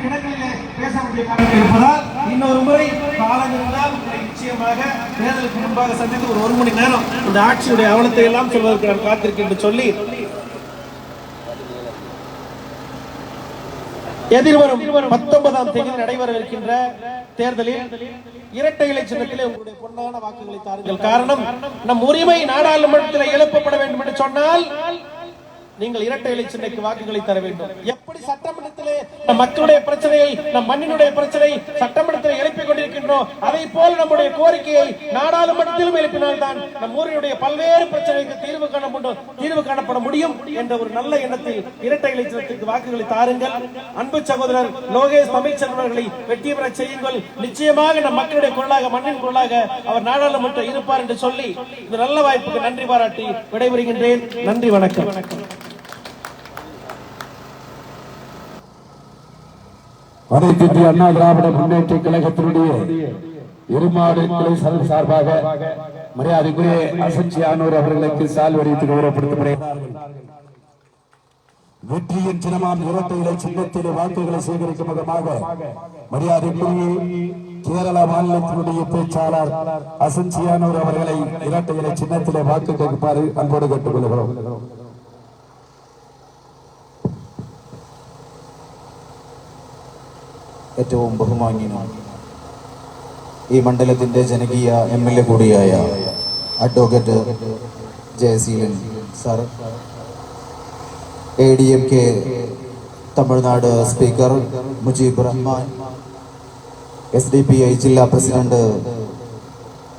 இடங்களிலே பேச வேண்டிய காரணம் இருப்பதால் இன்னொரு முறை காலம் நிச்சயமாக தேர்தலுக்கு முன்பாக சந்தித்து ஒரு ஒரு மணி நேரம் இந்த ஆட்சியுடைய அவலத்தை எல்லாம் சொல்வதற்கு நான் காத்திருக்கேன் சொல்லி எதிர்வரும் பத்தொன்பதாம் தேதி நடைபெறவிருக்கின்ற தேர்தலில் இரட்டை இலை சின்னத்திலே உங்களுடைய பொன்னான வாக்குகளை தாருங்கள். காரணம் நம் உரிமை நாடாளுமன்றத்தில் எழுப்பப்பட வேண்டும் என்று சொன்னால் நீங்கள் இரட்டை இலை சின்னைக்கு வாக்குகளை தர வேண்டும். எப்படி சட்டமன்றத்திலே நம் மக்களுடைய பிரச்சனையை நம் மண்ணினுடைய பிரச்சனை சட்டமன்றத்தில் எழுப்பிக் கொண்டிருக்கின்றோம் அதை போல நம்முடைய கோரிக்கையை நாடாளுமன்றத்திலும் எழுப்பினால்தான் நம் ஊரினுடைய பல்வேறு பிரச்சனைகளுக்கு தீர்வு காண முடியும் தீர்வு காணப்பட முடியும் என்ற ஒரு நல்ல எண்ணத்தில் இரட்டை இலை சின்னத்திற்கு வாக்குகளை தாருங்கள். அன்பு சகோதரர் லோகேஷ் தமிழ்ச்செல்வன் அவர்களை வெற்றி பெற செய்யுங்கள். நிச்சயமாக நம் மக்களுடைய குரலாக மண்ணின் குரலாக அவர் நாடாளுமன்றம் இருப்பார் என்று சொல்லி இந்த நல்ல வாய்ப்புக்கு நன்றி பாராட்டி விடைபெறுகின்றேன். நன்றி வணக்கம் வணக்கம். அனைத்து இந்திய அண்ணா திராவிட முன்னேற்ற கழகத்தினுடைய இருமாடு கிளை சார்பாக மரியாதைக்குரிய அசச்சியானூர் அவர்களுக்கு சால்வடித்து கௌரவப்படுத்தப்படுகிறார்கள். வெற்றியின் சின்னமாம் இரட்டைகளை சின்னத்திலே வாக்குகளை சேகரிக்கும் விதமாக மரியாதைக்குரிய கேரள மாநிலத்தினுடைய பேச்சாளர் அசன்சியானூர் அவர்களை இரட்டைகளை சின்னத்திலே வாக்கு கேட்பாரு அன்போடு கேட்டுக் கொள்கிறோம் ഏറ്റവും ബഹുമാന്യനും ഈ മണ്ഡലത്തിന്റെ ജനകീയ എം എൽ എ കൂടിയായ advocate Jayaseelan sir A D M K Tamil Nadu speaker Mujeeb Rahman S D P I ജില്ലാ പ്രസിഡന്റ്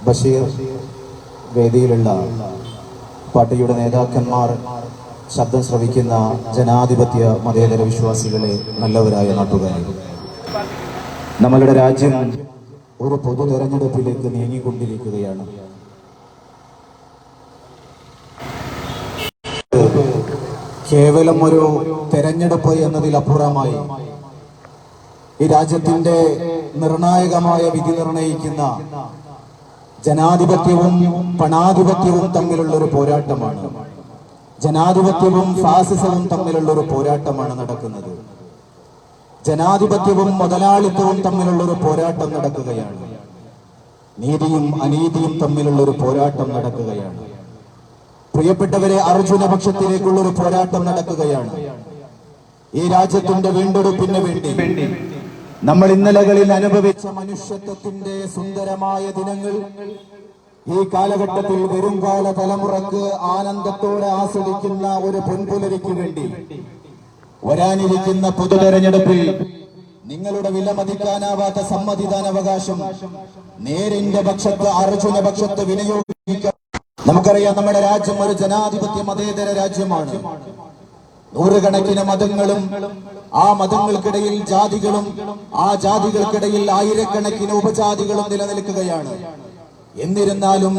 ബഷീർ വേദിയിലുള്ള പാർട്ടിയുടെ നേതാക്കന്മാർ ശബ്ദം ശ്രവിക്കുന്ന ജനാധിപത്യ മതേതര വിശ്വാസികളെ നല്ലവരായ നാട്ടുകാരെ. നമ്മളുടെ രാജ്യം ഒരു പൊതു തെരഞ്ഞെടുപ്പിലേക്ക് നീങ്ങിക്കൊണ്ടിരിക്കുകയാണ്. കേവലം ഒരു തെരഞ്ഞെടുപ്പ് എന്നതിലപ്പുറമായി ഈ രാജ്യത്തിന്റെ നിർണായകമായ വിധി നിർണയിക്കുന്ന ജനാധിപത്യവും പണാധിപത്യവും തമ്മിലുള്ള ഒരു പോരാട്ടമാണ്. ജനാധിപത്യവും ഫാസിസവും തമ്മിലുള്ള ഒരു പോരാട്ടമാണ് നടക്കുന്നത്. ജനാധിപത്യവും മുതലാളിത്തവും തമ്മിലുള്ള ഒരു പോരാട്ടം നടക്കുകയാണ്. നീതിയും അനീതിയും തമ്മിലുള്ള ഒരു പോരാട്ടം നടക്കുകയാണ്. പ്രിയപ്പെട്ടവരെ അർജുന പക്ഷത്തിലേക്കുള്ള ഒരു പോരാട്ടം നടക്കുകയാണ്. ഈ രാജ്യത്തിന്റെ വീണ്ടെടുപ്പിന് വേണ്ടി. നമ്മൾ ഇന്നലകളിൽ അനുഭവിച്ച മനുഷ്യത്വത്തിന്റെ സുന്ദരമായ ദിനങ്ങൾ ഈ കാലഘട്ടത്തിൽ വരുംകാല തലമുറയ്ക്ക് ആനന്ദത്തോടെ ആസ്വദിക്കുന്ന ഒരു പൊൻപുലരിക്ക് വേണ്ടി. വരാനിരിക്കുന്ന പൊതു തെരഞ്ഞെടുപ്പിൽ നിങ്ങളുടെ വിലമതിക്കാനാവാത്ത സമ്മതിദാനാവകാശം നേരിന്റെ പക്ഷത്ത് അർജുന പക്ഷത്ത് വിനിയോഗിക്കാം. നമുക്കറിയാം നമ്മുടെ രാജ്യം ഒരു ജനാധിപത്യ മതേതര രാജ്യമാണ്. നൂറുകണക്കിന് മതങ്ങളും ആ മതങ്ങൾക്കിടയിൽ ജാതികളും ആ ജാതികൾക്കിടയിൽ ആയിരക്കണക്കിന് ഉപജാതികളും നിലനിൽക്കുകയാണ്. എന്നിരുന്നാലും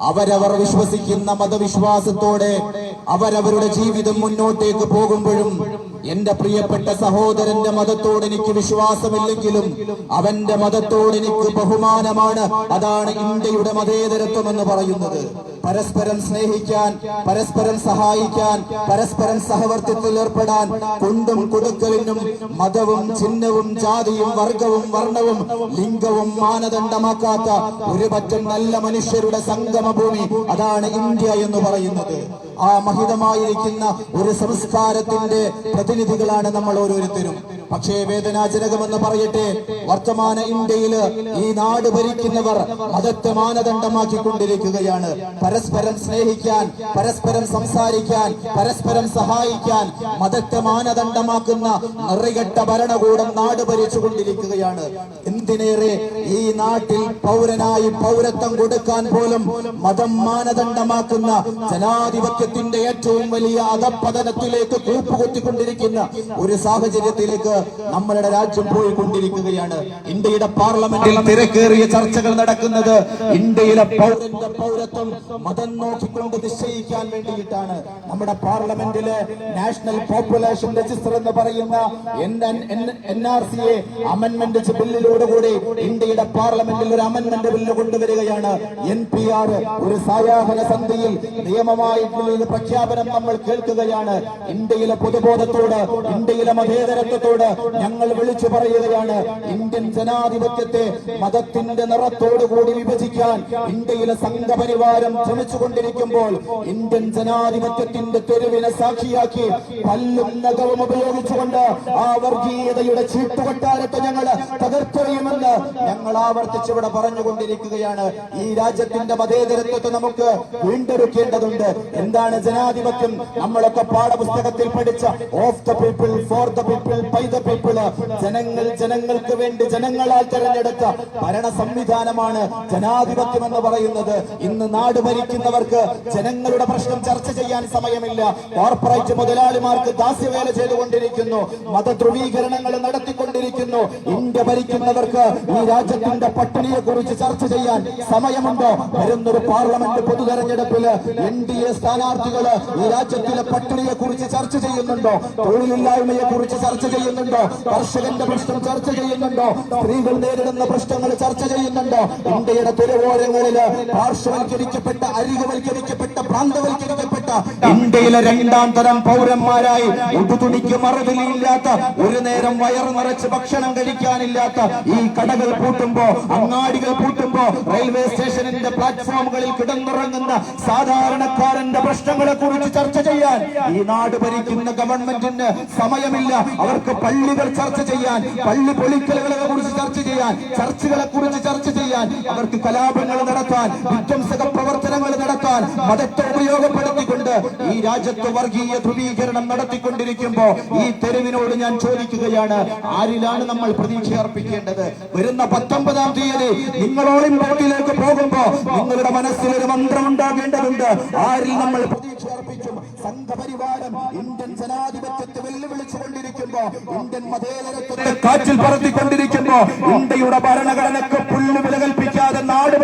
അവരവർ വിശ്വസിക്കുന്ന മതവിശ്വാസത്തോടെ അവരവരുടെ ജീവിതം മുന്നോട്ടേക്ക് പോകുമ്പോഴും എന്റെ പ്രിയപ്പെട്ട സഹോദരന്റെ മതത്തോട് എനിക്ക് വിശ്വാസമില്ലെങ്കിലും അവന്റെ മതത്തോട് എനിക്ക് ബഹുമാനമാണ്. അതാണ് ഇന്ത്യയുടെ മതേതരത്വം എന്ന് പറയുന്നത്. പരസ്പരം സ്നേഹിക്കാൻ പരസ്പരം സഹായിക്കാൻ പരസ്പരം സഹവർത്തിത്വത്തിൽ ഏർപ്പെടാൻ കുണ്ടും കുടുക്കലിനും മതവും ചിഹ്നവും ജാതിയും വർഗവും വർണവും ലിംഗവും മാനദണ്ഡമാക്കാത്ത ഒരുപറ്റം നല്ല മനുഷ്യരുടെ സംഗമഭൂമി അതാണ് ഇന്ത്യ എന്ന് പറയുന്നത്. ആ മഹിതമായിരിക്കുന്ന ഒരു സംസ്കാരത്തിന്റെ പ്രതിനിധികളാണ് നമ്മൾ ഓരോരുത്തരും. പക്ഷേ വേദനാജനകമെന്ന് പറയട്ടെ വർത്തമാന ഇന്ത്യയിൽ ഈ നാട് ഭരിക്കുന്നവർ മതത്തെ മാനദണ്ഡമാക്കിക്കൊണ്ടിരിക്കുകയാണ്. പരസ്പരം സ്നേഹിക്കാൻ പരസ്പരം സംസാരിക്കാൻ പരസ്പരം സഹായിക്കാൻ മതത്തെ മാനദണ്ഡമാക്കുന്ന നിറികെട്ട ഭരണകൂടം നാട് ഭരിച്ചുകൊണ്ടിരിക്കുകയാണ്. എന്തിനേറെ ഈ നാട്ടിൽ പൗരനായി പൗരത്വം കൊടുക്കാൻ പോലും മതം മാനദണ്ഡമാക്കുന്ന ജനാധിപത്യത്തിന്റെ ഏറ്റവും വലിയ അധപ്പതനത്തിലേക്ക് കൂപ്പുകുത്തിക്കൊണ്ടിരിക്കുന്ന ഒരു സാഹചര്യത്തിലേക്ക് നമ്മളുടെ രാജ്യം പോയിക്കൊണ്ടിരിക്കുകയാണ്. ഇന്ത്യയുടെ പാർലമെന്റിൽ തിരക്കേറിയ ചർച്ചകൾ നടക്കുന്നത്. ഇന്ത്യയിലെ പൗരന്റെ പൗരത്വം മതം നോക്കിക്കൊണ്ട് നിശ്ചയിക്കാൻ വേണ്ടിയിട്ടാണ്. നമ്മുടെ പാർലമെന്റിലെ നാഷണൽ പോപ്പുലേഷൻ രജിസ്റ്റർ എന്ന് പറയുന്ന N R C A amendment ബില്ലിലൂടെ ഇന്ത്യയുടെ പാർലമെന്റിൽ ഒരു അമെന്മെന്റ് ബില്ല് കൊണ്ടുവരികയാണ്. എൻ പി ആർ ഒരു സായാഹന സന്ധിയിൽ നിയമമായിട്ടുള്ള പ്രഖ്യാപനം നമ്മൾ കേൾക്കുകയാണ്. ഇന്ത്യയിലെ പൊതുബോധത്തോട് ഇന്ത്യയിലെ മതേതരത്വത്തോട് ഞങ്ങൾ വിളിച്ചു പറയുകയാണ് ഇന്ത്യൻ ജനാധിപത്യത്തെ മതത്തിന്റെ നിറത്തോടുകൂടി വിഭജിക്കാൻ ഇന്ത്യയിലെ സംഘപരിവാരം ശ്രമിച്ചുകൊണ്ടിരിക്കുമ്പോൾ ഇന്ത്യൻ ജനാധിപത്യത്തിന്റെ തെരുവിനെ സാക്ഷിയാക്കി പല്ലും നഖവും ഉപയോഗിച്ചുകൊണ്ട് ആ വർഗീയതയുടെ ചീട്ടുകൊട്ടാരത്തെ ഞങ്ങൾ തകർത്തെറിയുമെന്ന് ഞങ്ങൾ ആവർത്തിച്ചിവിടെ പറഞ്ഞുകൊണ്ടിരിക്കുകയാണ്. ഈ രാജ്യത്തിന്റെ മതേതരത്വത്തെ നമുക്ക് വീണ്ടെടുക്കേണ്ടതുണ്ട്. എന്താണ് ജനാധിപത്യം? നമ്മളൊക്കെ പാഠപുസ്തകത്തിൽ പഠിച്ച of the people for the people by the people ജനങ്ങൾ ജനങ്ങൾക്ക് വേണ്ടി ജനങ്ങളാൽ തെരഞ്ഞെടുത്ത ഭരണ സംവിധാനമാണ് ജനാധിപത്യം എന്ന് പറയുന്നത്. ഇന്ന് നാട് ഭരിക്കുന്നവർക്ക് ജനങ്ങളുടെ പ്രശ്നം ചർച്ച ചെയ്യാൻ സമയമില്ല. കോർപ്പറേറ്റ് മുതലാളിമാർക്ക് ദാസ്യവേല ചെയ്തുകൊണ്ടിരിക്കുന്നു. മതധ്രുവീകരണങ്ങൾ നടത്തിക്കൊണ്ടിരിക്കുന്നു. ഇന്ത്യ ഭരിക്കുന്നവർക്ക് ഈ രാജ്യത്തിന്റെ പട്ടിണിയെ കുറിച്ച് ചർച്ച ചെയ്യാൻ സമയമുണ്ടോ? വരുന്നൊരു പാർലമെന്റ് പൊതു തെരഞ്ഞെടുപ്പിൽ എൻ ഡി എ സ്ഥാനാർത്ഥികൾ ഈ രാജ്യത്തിലെ പട്ടിണിയെ കുറിച്ച് ചർച്ച ചെയ്യുന്നുണ്ടോ? തൊഴിലില്ലായ്മയെ കുറിച്ച് ചർച്ച ചെയ്യുന്നുണ്ടോ? കർഷകന്റെ പ്രശ്നം ചർച്ച ചെയ്യുന്നുണ്ടോ? സ്ത്രീകൾ നേരിടുന്ന പ്രശ്നങ്ങൾ ചർച്ച ചെയ്യുന്നുണ്ടോ? ഇന്ത്യയുടെ തെരുവോരങ്ങളിൽ പാർശ്വവൽക്കരിക്കപ്പെട്ട അരികവൽക്കരിക്കപ്പെട്ട പ്രാന്തവൽക്കരിക്കപ്പെട്ട ഇന്ത്യയിലെ രണ്ടാം തരം പൗരന്മാരായി ഉടുതുണിക്ക് മറുപടിയില്ലാത്ത ഒരു നേരം വയർ നിറച്ച് ഭക്ഷണം കഴിക്കാനില്ലാത്ത ഈ കടകൾ പൂട്ടുമ്പോ അങ്ങാടികൾ പൂട്ടുമ്പോ റെയിൽവേ സ്റ്റേഷനിന്റെ പ്ലാറ്റ്ഫോമുകളിൽ കിടന്നുറങ്ങുന്ന സാധാരണക്കാരന്റെ പ്രശ്നങ്ങളെ കുറിച്ച് ചർച്ച ചെയ്യാൻ ഈ നാട് ഭരിക്കുന്ന ഗവൺമെന്റിന് സമയമില്ല. അവർക്ക് പള്ളികൾ ചർച്ച ചെയ്യാൻ പള്ളി പൊളിക്കലുകളെ കുറിച്ച് ചർച്ച ചെയ്യാൻ ചർച്ചകളെ കുറിച്ച് ചർച്ച ചെയ്യാൻ അവർക്ക് കലാപങ്ങൾ നടത്താൻ വിധ്വംസക പ്രവർത്തനങ്ങൾ നടത്താൻ മതത്തെ ഉപയോഗപ്പെടുത്തിക്കൊണ്ട് ഈ രാജ്യത്ത് വർഗീയ ധ്രുവീകരണം നടത്തിക്കൊണ്ടിരിക്കുമ്പോ ഈ തെരുവിനോട് ഞാൻ ചോദിക്കുകയാണ് ആരിലാണ് നമ്മൾ പ്രതീക്ഷ അർപ്പിക്കേണ്ടത് വരുന്ന പത്തൊമ്പതാം തീയതി നിങ്ങൾ ഇമ്പോർട്ടിലേക്ക് പോകുമ്പോ നിങ്ങളുടെ മനസ്സിൽ ഒരു മന്ത്രം ഉണ്ടാകേണ്ടതുണ്ട്. ആരിൽ നമ്മൾ പ്രതീക്ഷ അർപ്പിക്കും സംഘപരിവാരം ഇന്ത്യൻ ജനാധിപത്യത്തെ വെല്ലുവിളിച്ചുകൊണ്ടിരിക്കുമ്പോ ഇന്ത്യൻ മതേതരത്വത്തെ കാറ്റിൽ പറത്തിക്കൊണ്ടിരിക്കുമ്പോ ഇന്ത്യയുടെ ഭരണഘടനക്ക് പുല്ലുവില കൽപ്പിക്കാതെ നാട്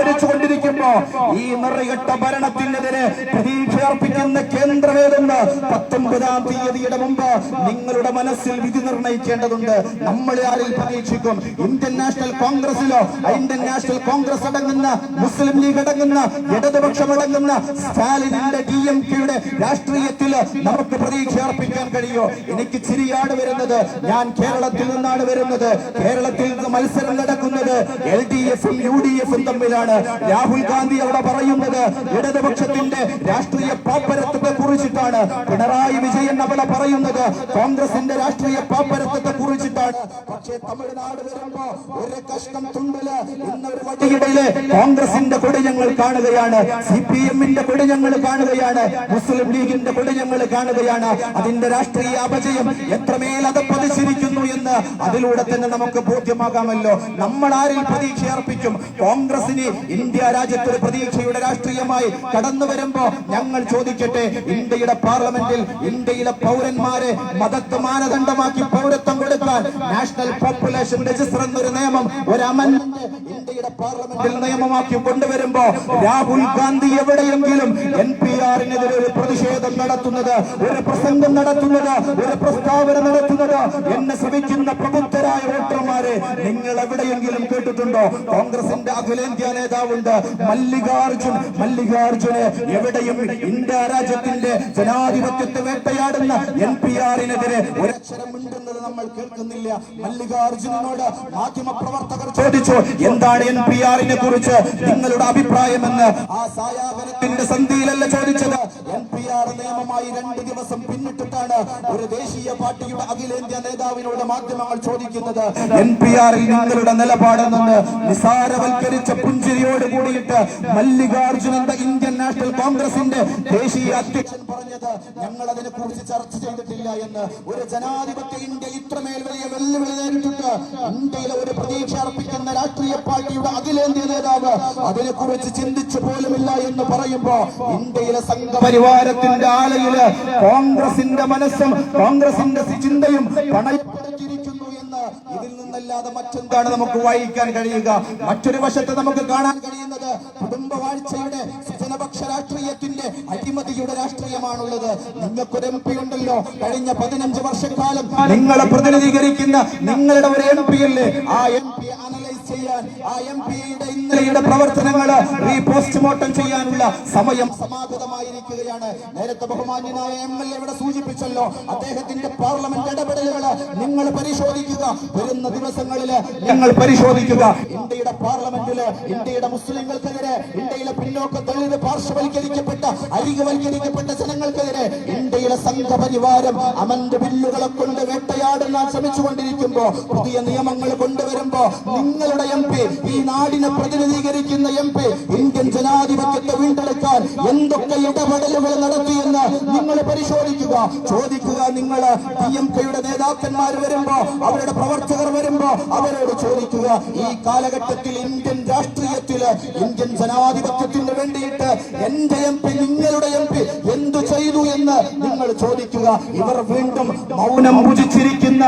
ഭരിച്ചുകൊണ്ടിരിക്കുമ്പോ ഈ മറികെട്ട ഭരണത്തിനെതിരെ പ്രതീക്ഷ അർപ്പിക്കുന്ന കേന്ദ്രമേതെന്ന് പത്തൊമ്പതാം തീയതിയുടെ മുമ്പ് നിങ്ങളുടെ മനസ്സിൽ വിധി നിർണയിക്കേണ്ടതുണ്ട്. നമ്മൾ ആരിൽ പ്രതീക്ഷിക്കും? ഇന്ത്യൻ നാഷണൽ കോൺഗ്രസിലോ? ഇന്ത്യൻ നാഷണൽ കോൺഗ്രസ് അടങ്ങുന്ന മുസ്ലിം ലീഗ് അടങ്ങുന്ന ഇടതുപക്ഷം അടങ്ങുന്ന സ്റ്റാലിനിന്റെ ഡി എം കെയുടെ രാഷ്ട്രീയത്തിൽ നമുക്ക് പ്രതീക്ഷ അർപ്പിക്കാൻ കഴിയോ എനിക്ക് ചിരിയാണ് വരുന്നത്. ഞാൻ കേരളത്തിൽ നിന്നാണ് വരുന്നത്. കേരളത്തിൽ നിന്ന് മത്സരം നടക്കുന്നത് എൽ ഡി എഫും യു ഡി എഫും തമ്മിലാണ്. രാഹുൽ ഗാന്ധി അവിടെ പറയുന്നത് ഇടതുപക്ഷത്തിന്റെ രാഷ്ട്രീയ പാപ്പരത്വത്തെ കുറിച്ചിട്ടാണ്. പിണറായി വിജയൻ അവിടെ പറയുന്നത്. കോൺഗ്രസിന്റെ രാഷ്ട്രീയ പാപ്പരത്വത്തെ കുറിച്ചിട്ടാണ്. പക്ഷേ തമിഴ്നാട് വരുമ്പോ ഒരു കഷ്ണം തുണ്ടൽ ഇന്നൊരു കോൺഗ്രസിന്റെ കൊടി ഞങ്ങൾ കാണുകയാണ്. സി പി എമ്മിന്റെ കൊടി ഞങ്ങൾ കാണുകയാണ്. മുസ്ലിം ലീഗിന്റെ കൊടി ഞങ്ങൾ കാണുകയാണ്. അതിന്റെ രാഷ്ട്രീയ അപജയം എത്രമേൽ അത് പതിച്ചിരിക്കുന്നു എന്ന് അതിലൂടെ തന്നെ നമുക്ക് ബോധ്യമാകാമല്ലോ. നമ്മൾ ആരിൽ പ്രതീക്ഷ അർപ്പിക്കും? കോൺഗ്രസിന് ഇന്ത്യ രാജ്യത്തൊരു പ്രതീക്ഷയുടെ രാഷ്ട്രീയമായി കടന്നു വരുമ്പോ ഞങ്ങൾ ചോദിക്കട്ടെ ഇന്ത്യയുടെ പാർലമെന്റിൽ ഇന്ത്യയിലെ പൗരന്മാരെ മതത്വ മാനദണ്ഡമാക്കി പൗരത്വം കൊടുക്കാൻ നാഷണൽ പോപ്പുലേഷൻ രജിസ്റ്റർ എന്നൊരു നിയമം ഒരു അമൻമെന്റ് ഇന്ത്യയുടെ പാർലമെന്റിൽ നിയമമാക്കി കൊണ്ടുവരുമ്പോ രാഹുൽ ഗാന്ധി എവിടെയെങ്കിലും എൻ പി ആറിനെതിരെ ഒരു പ്രതിഷേധം നടത്തുന്നത് ഒരു പ്രസംഗം നടത്തുന്നത് ഒരു പ്രസ്താവന നടത്തുന്നത് എന്നെ ശ്രമിക്കുന്ന പ്രബുദ്ധരായ വോട്ടർമാരെ നിങ്ങൾ എവിടെയെങ്കിലും കേട്ടിട്ടുണ്ടോ? കോൺഗ്രസിന്റെ അഖിലേന്ത്യാ നേതാവുണ്ട് മല്ലികാർജുൻ മല്ലികാർജുന് എവിടെയും ഇന്ത്യ രാജ്യത്തിന്റെ ജനാധിപത്യത്തെ വേട്ടയാടുന്ന എൻ പി ആറിനെതിരെ ഒരക്ഷരം മിണ്ടുന്നത് നമ്മൾ കേൾക്കുന്നില്ല. മല്ലികാർജുനോട് മാധ്യമ പ്രവർത്തകർ ചോദിച്ചു എന്താണ് എൻ പി ആറിനെ കുറിച്ച് നിങ്ങളുടെ അഭിപ്രായമെന്ന്? ആ സായാഹനത്തിന്റെ സന്ധിയിലല്ല ചോദിച്ചത്. എൻ പി ആർ നിയമമായി രണ്ട് ദിവസം പിന്നിട്ടിട്ടാണ് ഒരു ദേശീയ പാർട്ടിയുടെ അഖിലേന്ത്യാ നേതാവിനോട് മാധ്യമങ്ങൾ ചോദിക്കുന്നത്. എൻ പി ആറിൽ നിങ്ങളുടെ നിലപാടെന്ന് നിസാരവൽക്കരിച്ച പുഞ്ചിരിയോട് കൂടിയിട്ട് മല്ലികാർജുനന്റെ ഇന്ത്യൻ നാഷണൽ കോൺഗ്രസിന്റെ ദേശീയ അധ്യക്ഷൻ പറഞ്ഞത് ഞങ്ങൾ അതിനെ കുറിച്ച് ചർച്ച ചെയ്തിട്ടില്ല എന്ന്. ഒരു ജനാധിപത്യ ഇന്ത്യ ഇത്രമേൽ വലിയ വെല്ലുവിളി നേരിട്ടിട്ട് ഇന്ത്യയിലെ ഒരു പ്രതീക്ഷ അർപ്പിക്കുന്ന രാഷ്ട്രീയ പാർട്ടിയുടെ അഖിലേന്ത്യാ നേതാവ് അതിനെ കുറിച്ച് ചിന്തിച്ചു പോലുമില്ല എന്ന് പറയുമ്പോ ഇന്ത്യയിലെ സംഘപരിവാരത്തിന്റെ ആലയിൽ കോൺഗ്രസിന്റെ മനസ്സും കോൺഗ്രസിന്റെ ചിന്തയും പണയപ്പെടുത്തിയിരിക്കുന്നു എന്ന് ഇതിൽ നിന്നല്ലാതെ മറ്റെന്താണ് നമുക്ക് വായിക്കാൻ കഴിയുക? മറ്റൊരു വശത്ത് നമുക്ക് കാണാൻ കഴിയുന്നത് കുടുംബ വാഴ്ചയുടെ സജനപക്ഷ രാഷ്ട്രീയത്തിന്റെ അഴിമതിയുടെ രാഷ്ട്രീയമാണുള്ളത്. നിങ്ങൾക്കൊരു എം പി ഉണ്ടല്ലോ. കഴിഞ്ഞ പതിനഞ്ച് വർഷക്കാലം നിങ്ങളെ പ്രതിനിധീകരിക്കുന്ന നിങ്ങളുടെ ഒരു എം പി അല്ലേ? ആ എം പി അനലൈസ് ചെയ്യാൻ ആ എം പിയുടെ ഇന്നലെയുടെ പ്രവർത്തനങ്ങൾ റീപോസ്റ്റ്മോർട്ടം ചെയ്യാനുള്ള സമയം സമാഗതമായിരിക്കുകയാണ്. നേരത്തെ ബഹുമാന്യനായ എം എൽ എ സൂചിപ്പിച്ചല്ലോ അദ്ദേഹത്തിന്റെ പാർലമെന്റ് ഇടപെടലുകൾ നിങ്ങൾ പരിശോധിക്കുക. വരുന്ന ദിവസങ്ങളിൽ നിങ്ങൾ പരിശോധിക്കുക. ഇന്ത്യയുടെ പാർലമെന്റിൽ ഇന്ത്യയുടെ മുസ്ലിങ്ങൾക്കെതിരെ ഇന്ത്യയിലെ പിന്നോക്ക ദളിത് പാർശ്വവൽക്കരിക്കപ്പെട്ട അരികവൽക്കരിക്കപ്പെട്ട ജനങ്ങൾക്കെതിരെ ഇന്ത്യയിലെ സംഘപരിവാരം അമന്റ് ബില്ലുകളെ കൊണ്ട് വേട്ടയാടുന്നാൻ ശ്രമിച്ചുകൊണ്ടിരിക്കുമ്പോ പുതിയ നിയമങ്ങൾ കൊണ്ടുവരുമ്പോ നിങ്ങളുടെ എം പി ഈ നാടിനെ പ്രതിനിധീകരിക്കുന്ന എം പി ഇന്ത്യൻ ജനാധിപത്യത്തെ വീണ്ടെടുക്കാൻ എന്തൊക്കെ ഇടപെടലുകൾ നടത്തിയെന്ന് നിങ്ങൾ പരിശോധിക്കുക. ചോദിക്കുക നിങ്ങൾ ഡി എം കെയുടെ നേതാക്കന്മാർ വരുമ്പോ അവരുടെ പ്രവർത്തകർ വരുമ്പോ അവരോട് ചോദിക്കുക. ഈ കാലഘട്ടത്തിൽ ഇന്ത്യൻ രാഷ്ട്രീയത്തിൽ ഇന്ത്യൻ ജനാധിപത്യത്തിന് വേണ്ടിയിട്ട് എന്റെ എം പി നിങ്ങളുടെ എം പി എന്തു ചെയ്തു എന്ന് നിങ്ങൾ ചോദിക്കുക. ഇവർ വീണ്ടും മൗനം ഭുജിച്ചിരിക്കുന്ന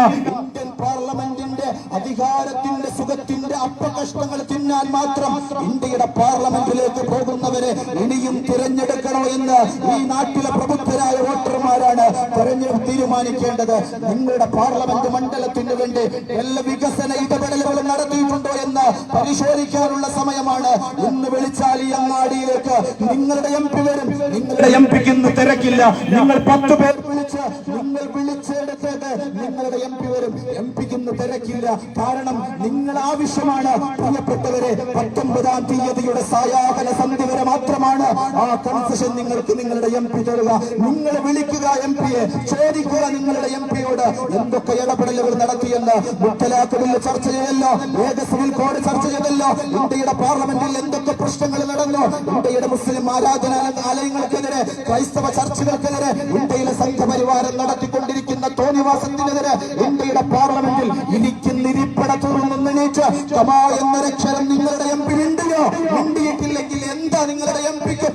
അധികാരത്തിന്റെ സുഖത്തിന്റെ അപ്പകഷ്ടങ്ങൾ തിന്നാൻ മാത്രം ഇന്ത്യയുടെ പാർലമെന്റിലേക്ക് പോകുന്നവരെ ഇനിയും തിരഞ്ഞെടുക്കണോ എന്ന് ഈ നാട്ടിലെ പ്രബുദ്ധരായ വോട്ടർമാരാണ് തെരഞ്ഞെടുപ്പ് തീരുമാനിക്കേണ്ടത്. നിങ്ങളുടെ പാർലമെന്റ് മണ്ഡലത്തിന് വേണ്ടി എല്ലാ വികസന ഇടപെടലുകളും നടത്തിയിട്ടുണ്ടോ എന്ന് പരിശോധിക്കാനുള്ള സമയമാണ്. ഇന്ന് വിളിച്ചാൽ ഈ അങ്ങാടിയിലേക്ക് നിങ്ങളുടെ എം പി വരും. നിങ്ങളുടെ എം പിക്ക് ഇന്ന് തിരക്കില്ല. നിങ്ങൾ പത്ത് പേർ വിളിച്ച് നിങ്ങൾ വിളിച്ചെടുത്തത് നിങ്ങളുടെ എം പി വരും. എം പിക്ക് ഇന്ന് തിരക്കില്ല. കാരണം നിങ്ങൾ ആവശ്യമാണ്. പ്രിയപ്പെട്ടവരെ പത്തൊമ്പതാം തീയതിയുടെ സായാഹന സന്ധി വരെ മാത്രമാണ് ആ കൺസെഷൻ നിങ്ങൾക്ക് നിങ്ങളുടെ എം പി തരുക. നിങ്ങൾ വിളിക്കുക എം പിയെ. ചോദിക്കുക നിങ്ങളുടെ എം പിയോട്. എന്തൊക്കെ ഇടപെടലുകൾ നടത്തിയെന്ന് മുത്തലാഖ് ബില്ല് ചർച്ച ചെയ്തല്ലോ ഏക സിവിൽ കോഡ് ചർച്ച ചെയ്തല്ലോ ഇന്ത്യയുടെ പാർലമെന്റിൽ എന്തൊക്കെ പ്രശ്നങ്ങൾ നടന്നു? ഇന്ത്യയുടെ മുസ്ലിം ആരാധനാലയങ്ങൾക്കെതിരെ ക്രൈസ്തവ ചർച്ചകൾക്കെതിരെ ഇന്ത്യയിലെ സംഘപരിവാരം നടത്തിക്കൊണ്ടിരിക്കുന്ന തോന്നിവാസത്തിനെതിരെ ഇന്ത്യയുടെ പാർലമെന്റിൽ ഇരിക്കുന്ന നിരിപ്പട തുറന്നെണീറ്റ് കമാ എന്നൊരക്ഷരം നിങ്ങളുടെ എം പി മിണ്ടിയോ മിണ്ടിയിട്ടില്ലെങ്കിൽ എന്താ നിങ്ങളുടെ എം പിക്ക്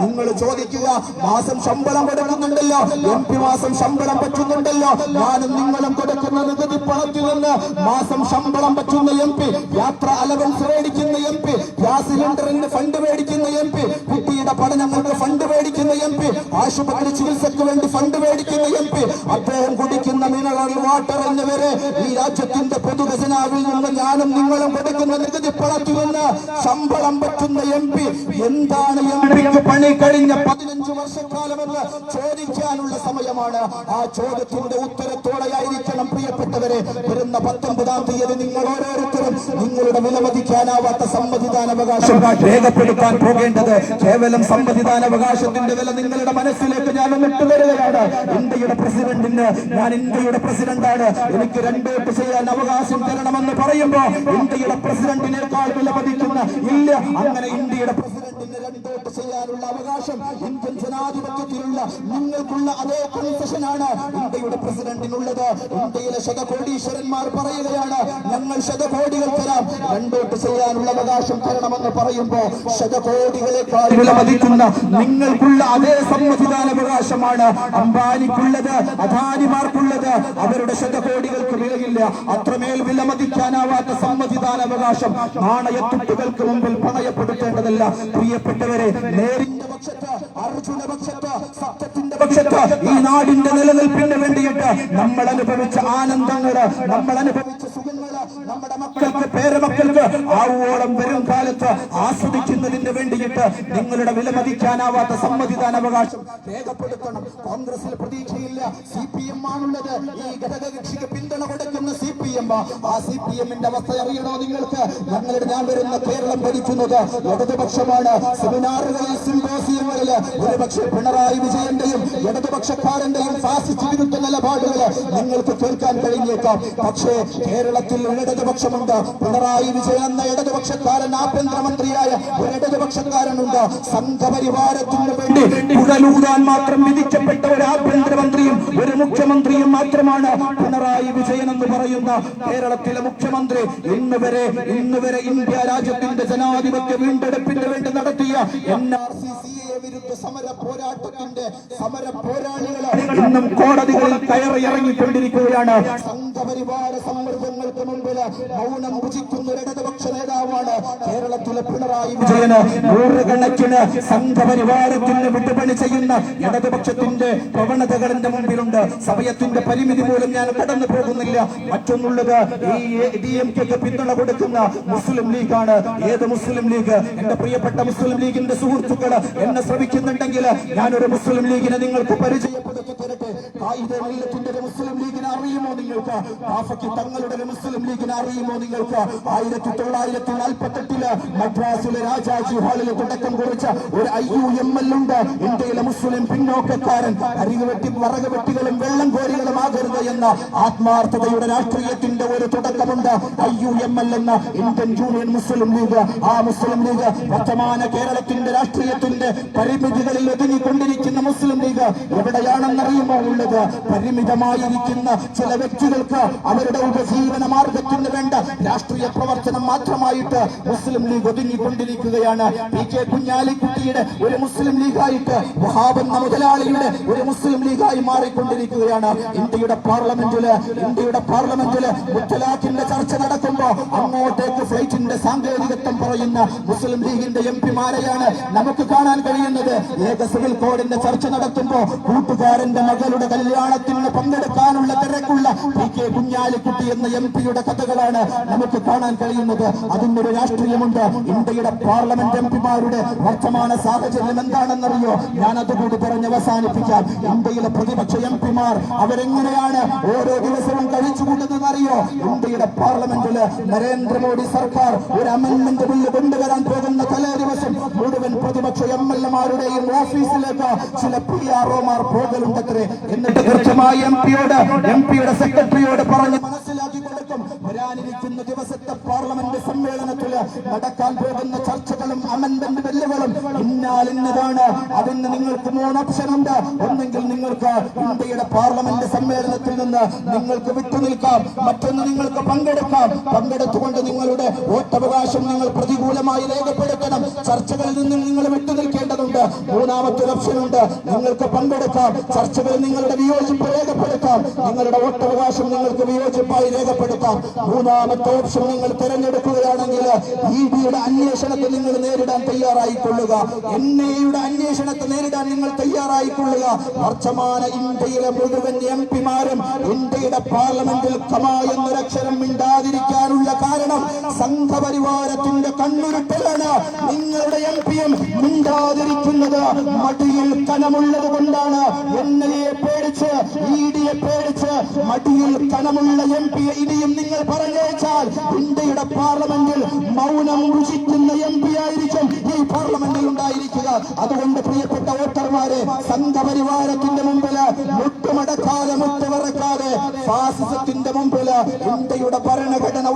നിങ്ങൾ ചോദിക്കുക. മാസം ശമ്പളം കൊടുക്കുന്നുണ്ടല്ലോ. എം പി മാസം ശമ്പളം പറ്റുന്നുണ്ടല്ലോ. ഞാനും നിങ്ങളും കൊടുക്കുന്ന നികുതി പണത്തിൽ നിന്ന് മാസം ശമ്പളം പറ്റുന്ന എം പി യാത്ര അലവൻസ് മേടിക്കുന്ന എം പി ഗ്യാസ് സിലിണ്ടറിന് ഫണ്ട് മേടിക്കുന്ന എം പി കുട്ടിയുടെ പഠനങ്ങൾക്ക് ഫണ്ട് മേടിക്കുന്ന എം പി ആശുപത്രി ചികിത്സയ്ക്ക് വേണ്ടി ഫണ്ട് മേടിക്കുന്ന എം പി. അദ്ദേഹം കുടിക്കുന്ന മിനറൽ വാട്ടർ എന്നിവരെ ഈ രാജ്യത്തിന്റെ പൊതുഖജനാവിൽ നിന്ന് ഞാനും നിങ്ങളും കൊടുക്കുന്ന നികുതി പണത്തിൽ നിന്ന് ശമ്പളം പറ്റുന്ന എം പി. എന്താണ് എം പിക്ക് പണി കഴിഞ്ഞ പതിനഞ്ച് വർഷക്കാലമെന്ന് ചോദിക്കാനുള്ള സമയമാണ്. ആ ചോദ്യത്തിന്റെ ഉത്തരത്തോടെയായിരിക്കണം പ്രിയപ്പെട്ടവരെ വരുന്ന പത്തൊമ്പതാം തീയതി നിങ്ങൾ ഓരോരുത്തരും നിങ്ങളുടെ വിലമതിക്കാനാവാത്ത സമ്മതിദാനാവകാശം രേഖപ്പെടുത്താൻ പോകേണ്ടത് കേവലം സമ്മതിദാനാവകാശത്തിന്റെ വില നിങ്ങളുടെ മനസ്സിലേക്ക് ഞാൻ ഒന്നിട്ട് വരികയാണ് ഇന്ത്യയുടെ പ്രസിഡന്റിന് ഞാൻ ഇന്ത്യയുടെ പ്രസിഡന്റാണ്. എനിക്ക് രണ്ടോട്ട് ചെയ്യാൻ അവകാശം തരണമെന്ന് പറയുമ്പോ ഇന്ത്യയുടെ പ്രസിഡന്റിനേക്കാൾ വിലമതിക്കുന്ന ഇല്ല. അങ്ങനെ ഇന്ത്യയുടെ പ്രസിഡന്റിന് രണ്ടോട്ട് ചെയ്യാനുള്ള അവകാശം ഇന്ത്യൻ ജനാധിപത്യത്തിലുള്ള നിങ്ങൾക്കുള്ള അതേ കൺസെഷനാണ് ഇന്ത്യയുടെ പ്രസിഡന്റിനുള്ളത് ഇന്ത്യയിലെ ശതകോടീശ്വരന്മാർ പറയുകയാണ് ഞങ്ങൾ ശതകോടികൾ തരാം. രണ്ടോട്ട് ചെയ്യാനുള്ള അവകാശം തരണമെന്ന് പറയുമ്പോ ശതകോടികളെക്കാൾ വിലമതിക്കുന്ന നിങ്ങൾക്കുള്ള അതേ സമ്മതിദാനാവകാശമാണ് അംബാനിക്കുള്ളത് അദാനിമാർക്കുള്ളത് അവരുടെ ശതകോടികൾക്ക് വിലയില്ല അത്രമേൽ വിലമതിക്കാനാവാത്ത സമ്മതിദാനാവകാശം നാണയത്തുട്ടുകൾക്ക് മുമ്പിൽ പണയപ്പെടുത്തേണ്ടതല്ല. പ്രിയപ്പെട്ടവരെ നേരിന്റെ പക്ഷത്ത് അർജുന പക്ഷത്ത് സത്യത്തിന്റെ പക്ഷത്ത് ഈ നാടിന്റെ നിലനിൽപ്പിന് വേണ്ടിയിട്ട് നമ്മൾ അനുഭവിച്ച ആനന്ദങ്ങൾ നമ്മൾ അനുഭവിച്ച നമ്മുടെ മക്കൾക്ക് പേരമക്കൾക്ക് ആവോളം വരും കാലത്ത് ആസ്വദിക്കുന്നതിന് വേണ്ടിയിട്ട് നിങ്ങളുടെ വിലമതിക്കാനാവാത്ത സമ്മതിദാനാവകാശം രേഖപ്പെടുത്തണം. കോൺഗ്രസിൽ പ്രതീക്ഷയില്ല. സി പി എം ആണുള്ളത്. ഈ ഘടകകക്ഷിക്ക് പിന്തുണ കൊടുക്കുന്ന സി പി എം ആ സി പി എമ്മിന്റെ അവസ്ഥ അറിയണോ നിങ്ങൾക്ക്? ഞങ്ങളുടെ ഞാൻ വരുന്ന കേരളം ഭരിക്കുന്നത് ഇടതുപക്ഷമാണ്. സെമിനാറുകളിൽ സിംബോസിയങ്ങളിൽ ഒരുപക്ഷെ പിണറായി വിജയന്റെയും ഇടതുപക്ഷക്കാരന്റെയും ഫാസിസ്റ്റ് വിരുദ്ധ നിലപാടുകൾ നിങ്ങൾക്ക് കേൾക്കാൻ കഴിഞ്ഞേക്കാം. പക്ഷേ കേരളത്തിൽ ഒരു ഇടതുപക്ഷമുണ്ട്. പിണറായി വിജയൻ എന്ന ഇടതുപക്ഷക്കാരൻ ആഭ്യന്തരമന്ത്രിയായ ഒരു ഇടതുപക്ഷക്കാരനുണ്ട്. സംഘപരിവാരത്തിന് വേണ്ടി കുഴലൂതാൻ മാത്രം വിധിക്കപ്പെട്ട ഒരു ആഭ്യന്തരമന്ത്രിയും ഒരു മുഖ്യമന്ത്രിയും മാത്രമാണ് പിണറായി വിജയൻ എന്ന് പറയുന്ന കേരളത്തിലെ മുഖ്യമന്ത്രി. ഇന്ന് വരെ ഇന്ന് വരെ ഇന്ത്യ രാജ്യത്തിന്റെ ജനാധിപത്യ വീണ്ടെടുപ്പിന് വേണ്ടി നടത്തിയ എൻ ആർ സി സി വിരുദ്ധ സമര പോരാട്ടത്തിന്റെ സമര പോരാളികൾ ഇന്നും കോടതികളിൽ കയറി ഇറങ്ങിക്കൊണ്ടിരിക്കുകയാണ്. സംഘപരിവാര സമ്മർദ്ദങ്ങൾക്ക് മുമ്പിൽ മൗനം ഭുജിക്കുന്ന ഇടതുപക്ഷ നേതാവാണ് കേരളത്തിലെ പിണറായി വിജയന് നൂറുകണക്കിന് സംഘപരിവാരത്തിന് വിട്ടുപണി ചെയ്യുന്ന ഇടതുപക്ഷത്തിന്റെ പ്രവണതകൾ എന്റെ മുമ്പിലുണ്ട്. സമയത്തിന്റെ പരിമിതി മൂലം ഞാൻ കടന്നു പോകുന്നില്ല. മറ്റൊന്നുള്ളത് ഈ ഡി എം കെക്ക് പിന്തുണ കൊടുക്കുന്ന മുസ്ലിം ലീഗാണ്. ഏത് മുസ്ലിം ലീഗ്? എന്റെ പ്രിയപ്പെട്ട മുസ്ലിം ലീഗിന്റെ സുഹൃത്തുക്കൾ എന്നെ ശ്രമിക്കുന്നുണ്ടെങ്കിൽ ഞാനൊരു മുസ്ലിം ലീഗിനെ നിങ്ങൾക്ക് പരിചയപ്പെടുത്തി തരട്ടെ. കായിക മില്ലത്തിന്റെ മുസ്ലിം ലീഗിനെ അറിയുമോ നിങ്ങൾക്ക്? ആഫയ്ക്ക് തങ്ങളുടെ മുസ്ലിം ലീഗിനെ അറിയുമോ നിങ്ങൾക്ക്? ആയിരത്തി തൊള്ളായിരത്തി നാൽപ്പത്തെട്ടിൽ മദ്രാസിലെ രാജാജി ഹാളിൽ തുടക്കം കുറിച്ച ഒരു ഐ യു എം എൽ ഉണ്ട്. ഇന്ത്യയിലെ മുസ്ലിം പിന്നോക്കക്കാരൻ. അരികു വെട്ടി വറക് വെട്ടികളും വെള്ളം കോരികളും ആകരുത് എന്ന ആത്മാർത്ഥതയുടെ രാഷ്ട്രീയത്തിന്റെ ഒരു തുടക്കമുണ്ട്. ഐ യു എം എൽ എന്ന ഇന്ത്യൻ യൂണിയൻ മുസ്ലിം ലീഗ്. ആ മുസ്ലിം ലീഗ് വർത്തമാന കേരളത്തിന്റെ രാഷ്ട്രീയത്തിന്റെ പരിമിതികളിൽ ഒതുങ്ങിക്കൊണ്ടിരിക്കുന്ന മുസ്ലിം ലീഗ് എവിടെയാണെന്നറിയുമോ ഉള്ളത്. പരിമിതമായിരിക്കുന്ന ചില വ്യക്തികൾക്ക് അവരുടെ ഉപജീവന മാർഗത്തിന് വേണ്ട രാഷ്ട്രീയ പ്രവർത്തനം മാത്രമായിട്ട് മുസ്ലിം ലീഗ് ഒതുങ്ങിക്കൊണ്ടിരിക്കുകയാണ്. പി കെ കുഞ്ഞാലിക്കുട്ടിയുടെ ഒരു മുസ്ലിം ലീഗായിട്ട് വഹാബെന്ന മുതലാളിയുടെ ഒരു മുസ്ലിം ലീഗായി മാറിക്കൊണ്ടിരിക്കുകയാണ്. ഇന്ത്യയുടെ പാർലമെന്റിൽ ഇന്ത്യയുടെ പാർലമെന്റിൽ മുത്തലാഖിന്റെ ചർച്ച നടക്കുമ്പോ അങ്ങോട്ടേക്ക് ഫ്ലൈറ്റിന്റെ സാങ്കേതികത്വം പറയുന്ന മുസ്ലിം ലീഗിന്റെ എം പിമാരെയാണ് നമുക്ക് കാണാൻ കഴിയുന്നത്. ഏക സിവിൽ കോഡിന്റെ ചർച്ച നടത്തുമ്പോ കൂട്ടുകാരന്റെ മകളുടെ കല്യാണത്തിന് പങ്കെടുക്കാനുള്ള തിരക്കുള്ള പി കെ കുഞ്ഞാലിക്കുട്ടി എന്ന എം പിയുടെ കഥകളാണ് നമുക്ക് കാണാൻ കഴിയുന്നത്. അതിനൊരു രാഷ്ട്രീയമുണ്ട്. ഇന്ത്യയുടെ പാർലമെന്റ് എം പിമാരുടെ വർത്തമാന സാഹചര്യം എന്താണെന്നറിയോ? ഞാൻ അതുകൂടി പറഞ്ഞ് അവസാനിപ്പിക്കാം. ഇന്ത്യയിലെ പ്രതിപക്ഷ എം പിമാർ അവരെങ്ങനെയാണ് ഓരോ ദിവസവും കഴിച്ചുകൂട്ടുന്നത് അറിയോ ഇന്ത്യയുടെ പാർലമെന്റിൽ നരേന്ദ്രമോദി സർക്കാർ ഒരു അമെന്റ്മെന്റ് ബില്ല് കൊണ്ടുവരാൻ പോകുന്ന തലേ ദിവസം മുഴുവൻ പ്രതിപക്ഷ എം എൽ എമാരുടെയും ഓഫീസിലേക്ക് ചില പി ആർ ഒമാർ പോകലുണ്ടത്രേ. എന്നിട്ട് കൃത്യമായി എം പിയോട് എം പിയുടെ സെക്രട്ടറിയോട് പറഞ്ഞ് മനസ്സിലാക്കി കൊടുക്കും വരാനിരിക്കുന്ന ദിവസത്തെ പാർലമെന്റ് സമ്മേളനത്തിൽ നടക്കാൻ പോകുന്ന ചർച്ചകളും അമൻമെന്റ് ബില്ലുകളും ഇന്നാലിന്നതാണ് അതിന് നിങ്ങൾക്ക് മൂന്ന് ഓപ്ഷൻ ഉണ്ട്. ഒന്നെങ്കിൽ നിങ്ങൾക്ക് ഇന്ത്യയുടെ പാർലമെന്റ് സമ്മേളനത്തിൽ നിന്ന് നിങ്ങൾക്ക് വിട്ടുനിൽക്കാം മറ്റൊന്ന് നിങ്ങൾക്ക് പങ്കെടുക്കാം. പങ്കെടുത്തുകൊണ്ട് നിങ്ങളുടെ വോട്ടവകാശം നിങ്ങൾ പ്രതികൂലമായി രേഖപ്പെടുത്തണം. ചർച്ചകളിൽ നിന്ന് നിങ്ങൾ വിട്ടുനിൽക്കേണ്ടതുണ്ട് മൂന്നാമത്തെ ഓപ്ഷൻ ഉണ്ട് നിങ്ങൾക്ക് പങ്കെടുക്കാം. ചർച്ചകളിൽ നിങ്ങളുടെ വിയോജിപ്പ് രേഖപ്പെടുത്താം. നിങ്ങളുടെ വോട്ടവകാശം നിങ്ങൾക്ക് വിയോജിപ്പായി രേഖപ്പെടുത്താം. മൂന്നാമത്തെ ഓപ്ഷൻ നിങ്ങൾ തിരഞ്ഞെടുക്കുകയാണെങ്കിൽ ഇ അന്വേഷണത്തെ നിങ്ങൾ നേരിടാൻ തയ്യാറായിക്കൊള്ളുക. എൻ ഐയുടെ അന്വേഷണത്തെ നേരിടാൻ നിങ്ങൾ തയ്യാറായിക്കൊള്ളുക. വർത്തമാന ഇന്ത്യയിലെ മുഴുവൻ എം പിമാരും ഇന്ത്യയുടെ പാർലമെന്റിൽ കമ എന്നൊരക്ഷരം മിണ്ടാതിരിക്കാനുള്ള കാരണം സംഘപരിവാരത്തിന്റെ കണ്ണുരുട്ടലാണ്. നിങ്ങളുടെ എം പിയും മിണ്ടാതിരിക്കുന്നത് മടിയിൽ കനമുള്ളത് കൊണ്ടാണ്. എൻ പേടിച്ച് ഇ ഡിയെ പേടിച്ച് മടിയിൽ കനമുള്ള എം പിയെ ഇനിയും നിങ്ങൾ പറഞ്ഞയച്ചാൽ ഇന്ത്യയുടെ പാർലമെന്റിൽ മൗനം രുചിക്കുന്ന എം പി ആയിരിക്കും ഈ പാർലമെന്റിൽ ഉണ്ടായിരിക്കുക. അതുകൊണ്ട് പ്രിയപ്പെട്ട വോട്ടർമാരെ സംഘപരിവാരത്തിന്റെ മുമ്പിൽ മുട്ടുമടക്കാതെ മുട്ടുവിറക്കാതെ ഫാസിസത്തിന്റെ മുമ്പിൽ ഇന്ത്യയുടെ ഭരണഘടന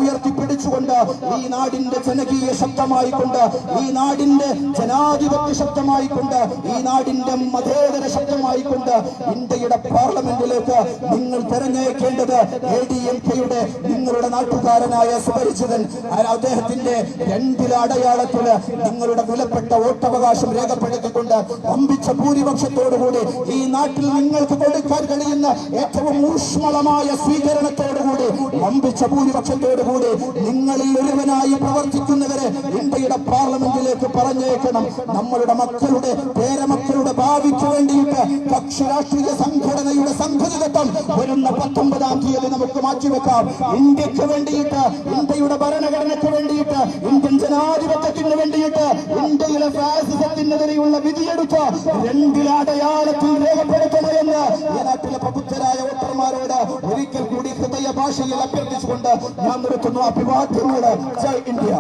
ഉയർത്തിപ്പിടിച്ചുകൊണ്ട് ഈ നാടിന്റെ ജനകീയ ശബ്ദമായിക്കൊണ്ട് ഈ നാടിന്റെ ജനാധിപത്യ ശബ്ദമായിക്കൊണ്ട് ഈ നാടിന്റെ മതേതര ശബ്ദമായിക്കൊണ്ട് ഇന്ത്യയുടെ പാർലമെന്റിലേക്ക് നിങ്ങൾ തെരഞ്ഞയക്കേണ്ടത് എ ഡി എം കെയുടെ നിങ്ങളുടെ നാട്ടുകാരനായ സുപരിചിതൻ അദ്ദേഹത്തിന്റെ രണ്ടില അടയാളത്തിൽ നിങ്ങളുടെ വിലപ്പെട്ട വോട്ടവകാശം രേഖപ്പെടുത്തിക്കൊണ്ട് വമ്പിച്ച ഭൂരിപക്ഷത്തോടുകൂടി ഈ നാട്ടിൽ നിങ്ങൾക്ക് കൊടുക്കാൻ കഴിയുന്ന ഏറ്റവും ഊഷ്മളമായ സ്വീകരണത്തോടുകൂടി വമ്പിച്ച ഭൂരിപക്ഷത്തോടുകൂടി നിങ്ങളിൽ ഒരുവനായി പ്രവർത്തിക്കുന്നവരെ ഇന്ത്യയുടെ പാർലമെന്റിലേക്ക് പറഞ്ഞേക്കണം നമ്മളുടെ മക്കളുടെ പേരമക്കളുടെ ഭാവിക്ക് വേണ്ടിയിട്ട് കക്ഷി രാഷ്ട്രീയ സംഘടനയുടെ സംഘടിതത്വം വരുന്ന പത്തൊമ്പതാം തീയതി നമുക്ക് മാറ്റിവെക്കാം. ഇന്ത്യയ്ക്ക് വേണ്ടിയിട്ട് ഇന്ത്യയുടെ ഭരണഘടനയ്ക്ക് വേണ്ടിയിട്ട് ഇന്ത്യൻ ജനാധിപത്യത്തിന് വേണ്ടിയിട്ട് ഇന്ത്യയിലെ ഫാസിസത്തിനെതിരെയുള്ള വിധിയെടുത്ത് രണ്ടിലടയാളത്തിൽ രേഖപ്പെടുത്തണമെന്ന് നാട്ടിലെ പ്രബുദ്ധരായ വോട്ടർമാരോട് ഒരിക്കൽ കൂടി ഹൃദയ ഭാഷയിൽ അഭ്യർത്ഥിച്ചുകൊണ്ട് ഞാൻ നിർത്തുന്നു അഭിവാദ്യങ്ങളോട് ജയ് ഇന്ത്യ.